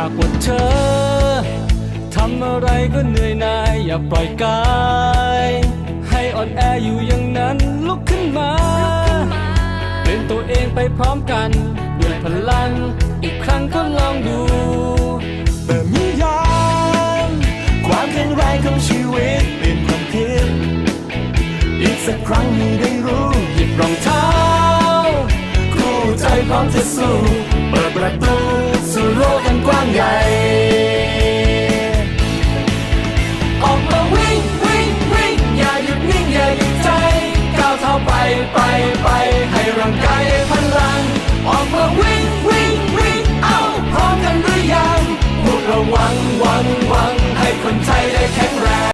ากว่าเธอทำอะไรก็เหนื่อยนายอย่าปล่อยกาย ให้อ่อนแออยู่อย่างนั้นลุกขึ้นมาเปลี่ยนตัวเองไปพร้อมกันด้วยพลังอีกครั้งก็ลองดูเติมนิยามความแข็งแรงของชีวิตเป็นความคิดอีกสักครั้งให้ได้รู้หยิบรองเท้าคู่ใจพร้อมจะสู้เปิดประตูสู่โลกอันกว้าง